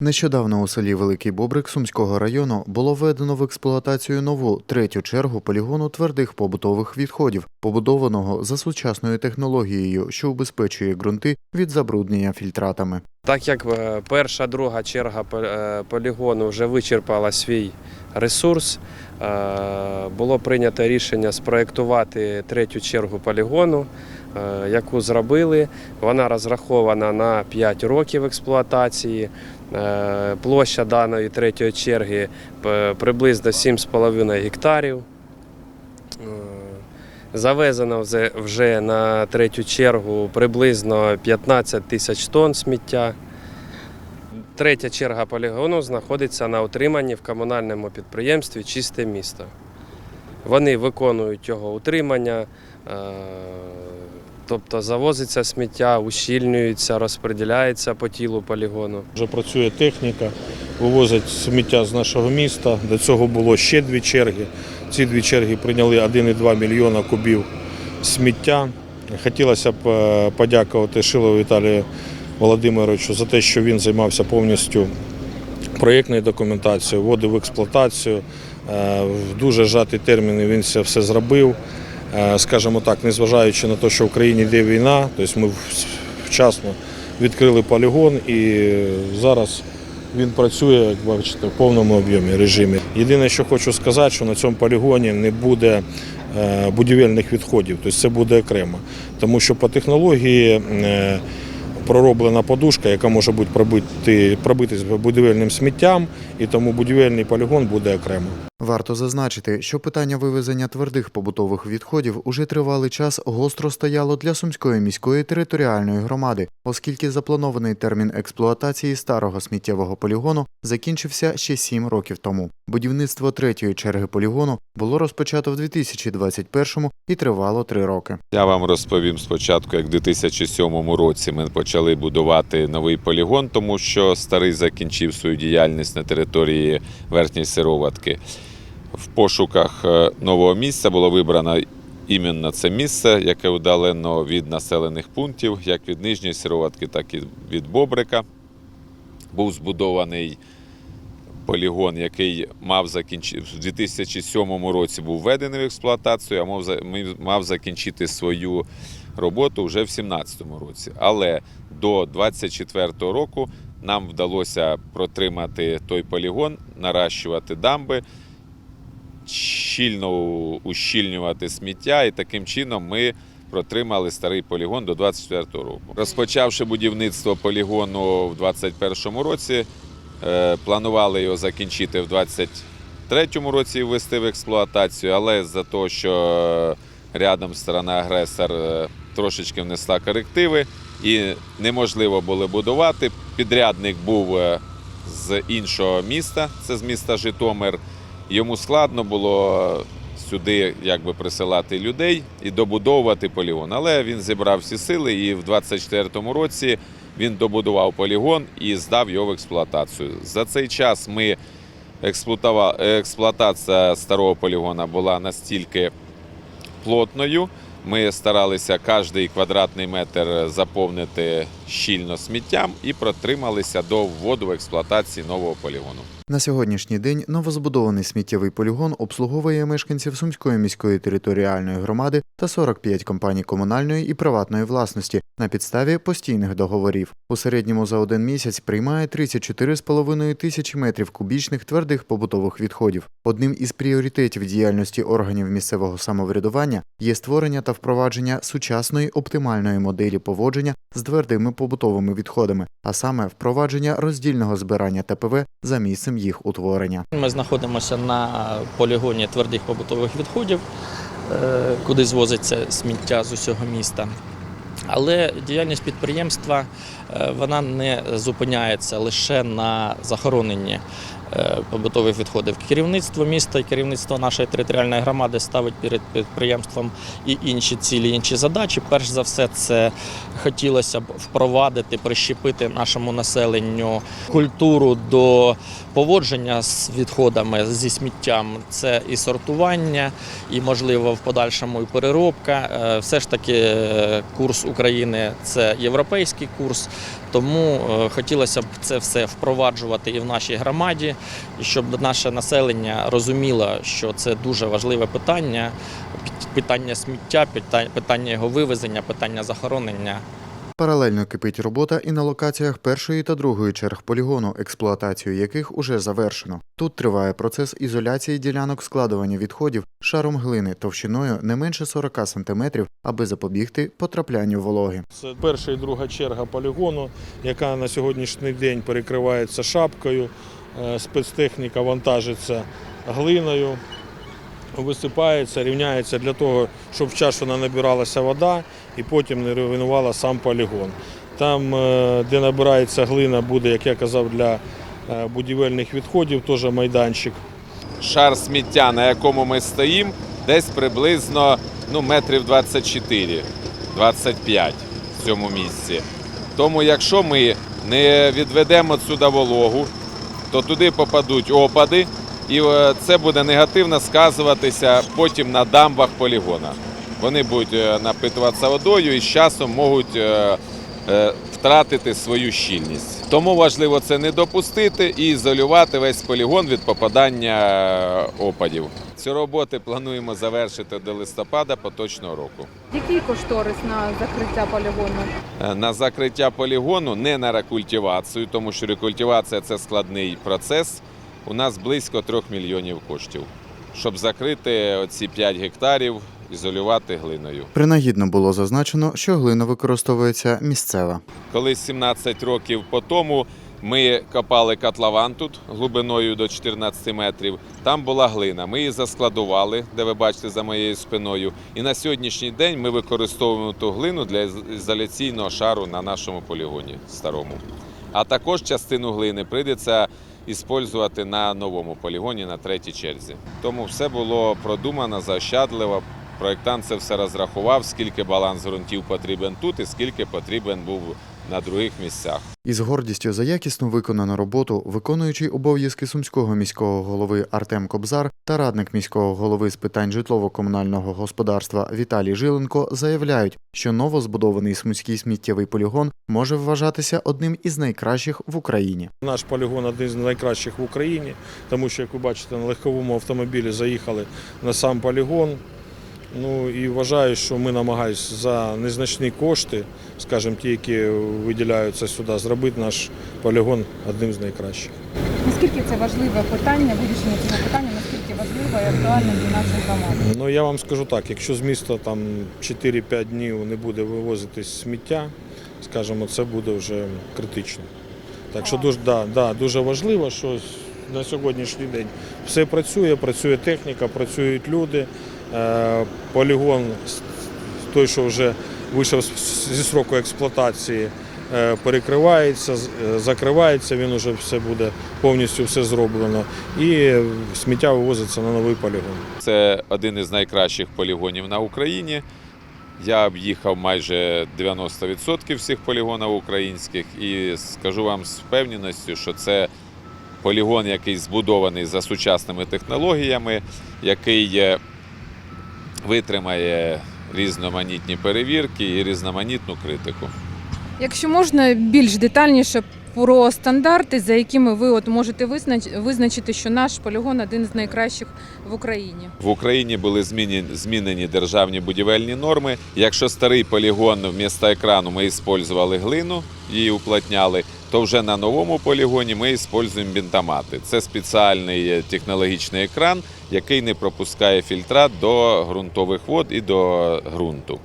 Нещодавно у селі Великий Бобрик Сумського району було введено в експлуатацію нову третю чергу полігону твердих побутових відходів, побудованого за сучасною технологією, що убезпечує ґрунти від забруднення фільтратами. Так як е, перша, друга черга е, полігону вже вичерпала свій ресурс, е, було прийнято рішення спроектувати третю чергу полігону, яку зробили. Вона розрахована на 5 років експлуатації. Е, Площа даної третьої черги е, приблизно 7,5 гектарів. Е, Завезено вже- на третю чергу приблизно 15 тисяч тонн сміття. Третя черга полігону знаходиться на утриманні в комунальному підприємстві Чисте місто. Вони виконують його утримання, тобто завозиться сміття, ущільнюється, розподіляється по тілу полігону. Вже працює техніка, вивозять сміття з нашого міста. До цього було ще дві черги. Ці дві черги прийняли 1,2 мільйона кубів сміття. Хотілося б е, подякувати Шилову Віталію Володимировичу за те, що він займався повністю проєктною документацією, вводив в експлуатацію. Е, В дуже жаті терміни він це все зробив. Е, Скажімо так, незважаючи на те, що в Україні йде війна, тобто ми вчасно відкрили полігон і зараз він працює, як бачите, в повному об'ємі режимі. Єдине, що хочу сказати, що на цьому полігоні не буде е, будівельних відходів, тобто це буде окремо. Тому що по технології е, пророблена подушка, яка може бути пробити, пробитись будівельним сміттям, і тому будівельний полігон буде окремо. Варто зазначити, що питання вивезення твердих побутових відходів уже тривалий час гостро стояло для Сумської міської територіальної громади, оскільки запланований термін експлуатації старого сміттєвого полігону закінчився ще сім років тому. Будівництво третьої черги полігону було розпочато в 2021 і тривало три роки. Я вам розповім спочатку, як в 2007 році ми почали будувати новий полігон, тому що старий закінчив свою діяльність на території верхньої сироватки. В пошуках е, нового місця було вибрано іменно це місце, яке удалено від населених пунктів, як від нижньої сироватки, так і від Бобрика. Був збудований полігон, який мав закінчити в 2007 році був введений в експлуатацію, а мав, мав закінчити свою роботу вже в 2017 році. Але до 2024 року нам вдалося протримати той полігон, наращувати дамби, щільно ущільнювати сміття, і таким чином ми протримали старий полігон до 2024 року. Розпочавши будівництво полігону в 2021 році, Е, Планували його закінчити в 23-му році і ввести в експлуатацію, але за те, що рядом сторона-агресор е, трошечки внесла корективи і неможливо було будувати. Підрядник був е, з іншого міста, це з міста Житомир. Йому складно було сюди якби присилати людей і добудовувати полігон. Але він зібрав всі сили і в 24-му році він добудував полігон і здав його в експлуатацію. За цей час ми експлуатація старого полігона була настільки плотною. Ми старалися кожний квадратний метр заповнити щільно сміттям і протрималися до вводу в експлуатації нового полігону. На сьогоднішній день новозбудований сміттєвий полігон обслуговує мешканців Сумської міської територіальної громади та 45 компаній комунальної і приватної власності на підставі постійних договорів. У середньому за один місяць приймає 34,5 тисячі метрів кубічних твердих побутових відходів. Одним із пріоритетів діяльності органів місцевого самоврядування є створення та впровадження сучасної оптимальної моделі поводження з твердими побутовими відходами, а саме впровадження роздільного збирання ТПВ за місцем їх утворення. Ми знаходимося на полігоні твердих побутових відходів, е, куди звозиться сміття з усього міста. Але діяльність підприємства е, вона не зупиняється лише на захороненні побутових відходів. Керівництво міста і керівництво нашої територіальної громади ставить перед підприємством і інші цілі, інші задачі. Перш за все, це хотілося б впровадити, прищепити нашому населенню культуру до поводження з відходами зі сміттям. Це і сортування, і можливо в подальшому і переробка. Е, Все ж таки е, курс України це європейський курс, Тому е, хотілося б це все впроваджувати і в нашій громаді, і щоб наше населення розуміло, що це дуже важливе питання. Питання сміття, пита- питання його вивезення, питання захоронення. Паралельно кипить робота і на локаціях першої та другої черг полігону, експлуатацію яких уже завершено. Тут триває процес ізоляції ділянок складування відходів шаром глини товщиною не менше 40 см, аби запобігти потраплянню вологи. Це перша і друга черга полігону, яка на сьогоднішній день перекривається шапкою, спецтехніка вантажиться глиною, висипається, рівняється для того, щоб вчасно набиралася вода і потім не руйнувала сам полігон. Там, е, де набирається глина, буде, як я казав, для е, будівельних відходів, теж майданчик. Шар сміття, на якому ми стоїмо, десь приблизно ну, метрів 24-25 в цьому місці. Тому якщо ми не відведемо сюди вологу, то туди попадуть опади, і е, це буде негативно сказуватися потім на дамбах полігона. Вони будуть е, напитуватися водою і з часом можуть е, втратити свою щільність. Тому важливо це не допустити і ізолювати весь полігон від попадання е, опадів. Ці роботи плануємо завершити до листопада поточного року. Який кошторис на закриття полігону? Е, На закриття полігону, не на рекультивацію, тому що рекультивація це складний процес. У нас близько 3 мільйонів коштів, щоб закрити оці 5 гектарів, ізолювати глиною. Принагідно було зазначено, що глина використовується місцева. Коли 17 років по тому ми копали котлован тут глибиною до 14 метрів. Там була глина. Ми її заскладували, де ви бачите за моєю спиною. І на сьогоднішній день ми використовуємо ту глину для із- ізоляційного шару на нашому полігоні старому. А також частину глини прийдеться іспользувати на новому полігоні на третій черзі. Тому все було продумано заощадливо. Проєктант це все розрахував, скільки баланс ґрунтів потрібен тут і скільки потрібен був на других місцях. Із гордістю за якісно виконану роботу, виконуючий обов'язки сумського міського голови Артем Кобзар та радник міського голови з питань житлово-комунального господарства Віталій Жиленко заявляють, що новозбудований сумський сміттєвий полігон може вважатися одним із найкращих в Україні. Наш полігон один з найкращих в Україні, тому що, як ви бачите, на легковому автомобілі заїхали на сам полігон. Ну і вважаю, що ми намагаємося за незначні кошти, скажімо, ті, які виділяються сюди, зробити наш полігон одним з найкращих. Наскільки це важливе питання, вирішення цього питання, наскільки важливе і актуальне для нашої громади? Ну я вам скажу так, якщо з міста там 4-5 днів не буде вивозитись сміття, скажімо, це буде вже критично. Так що дуже, да, да, дуже важливо, що на сьогоднішній день все працює, працює техніка, працюють люди. Е, Полігон, той, що вже вийшов зі сроку експлуатації, е, перекривається, е, закривається, він вже все буде повністю все зроблено. І сміття вивозиться на новий полігон. Це один із найкращих полігонів на Україні. Я об'їхав майже 90% всіх полігонів українських і скажу вам з впевненістю, що це полігон, який збудований за сучасними технологіями, який витримає різноманітні перевірки і різноманітну критику. Якщо можна більш детальніше про стандарти, за якими ви от можете визнач- визначити, що наш полігон один з найкращих в Україні. В Україні були змінені, змінені державні будівельні норми. Якщо старий полігон вмісто екрану ми використовували глину, її уплотняли, то вже на новому полігоні ми використовуємо бінтомати. Це спеціальний е, технологічний екран, який не пропускає фільтрат до ґрунтових вод і до ґрунту.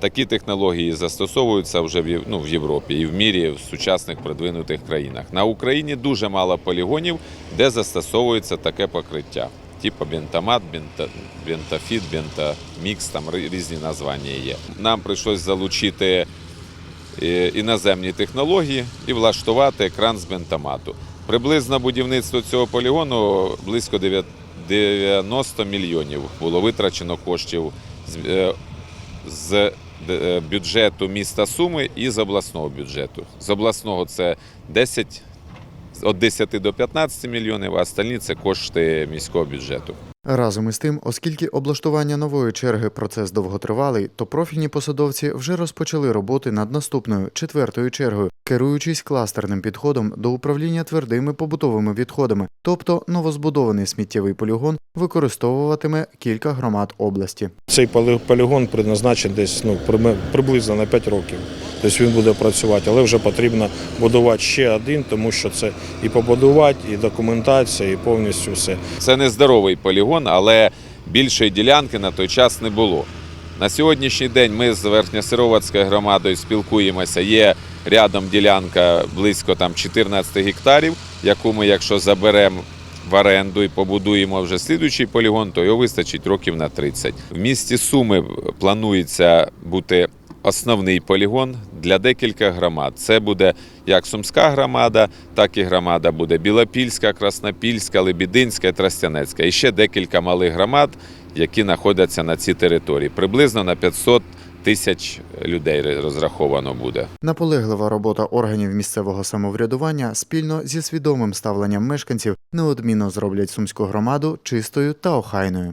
Такі технології застосовуються вже в ну, в Європі і в мірі в сучасних продвинутих країнах. На Україні дуже мало полігонів, де застосовується таке покриття. Типу бентомат, бента, бентафіт, бентамікс, там різні названня є. Нам прийшлось залучити іноземні технології і влаштувати екран з бентомату. Приблизно будівництво цього полігону близько 9 90 мільйонів було витрачено коштів з, е, е, бюджету міста Суми і з обласного бюджету. З обласного це 10, від 10 до 15 мільйонів, а остальні це кошти міського бюджету. Разом із тим, оскільки облаштування нової черги процес довготривалий, то профільні посадовці вже розпочали роботи над наступною четвертою чергою, керуючись кластерним підходом до управління твердими побутовими відходами, тобто новозбудований сміттєвий полігон використовуватиме кілька громад області. Цей полі- полігон предназначений десь ну, приблизно на 5 років. Тобто він буде працювати, але вже потрібно будувати ще один, тому що це і побудувати, і документація, і повністю все. Це не здоровий полігон, але більшої ділянки на той час не було. На сьогоднішній день ми з Верхньосировацькою громадою спілкуємося. Є рядом ділянка близько там 14 гектарів, яку ми, якщо заберемо в оренду і побудуємо вже слідуючий полігон, то його вистачить років на 30. В місті Суми планується бути основний полігон для декілька громад. Це буде як Сумська громада, так і громада буде Білопільська, Краснопільська, Лебідинська, і Тростянецька. І ще декілька малих громад, які знаходяться на цій території. Приблизно на 500 тисяч людей розраховано буде. Наполеглива робота органів місцевого самоврядування спільно зі свідомим ставленням мешканців неодмінно зроблять сумську громаду чистою та охайною.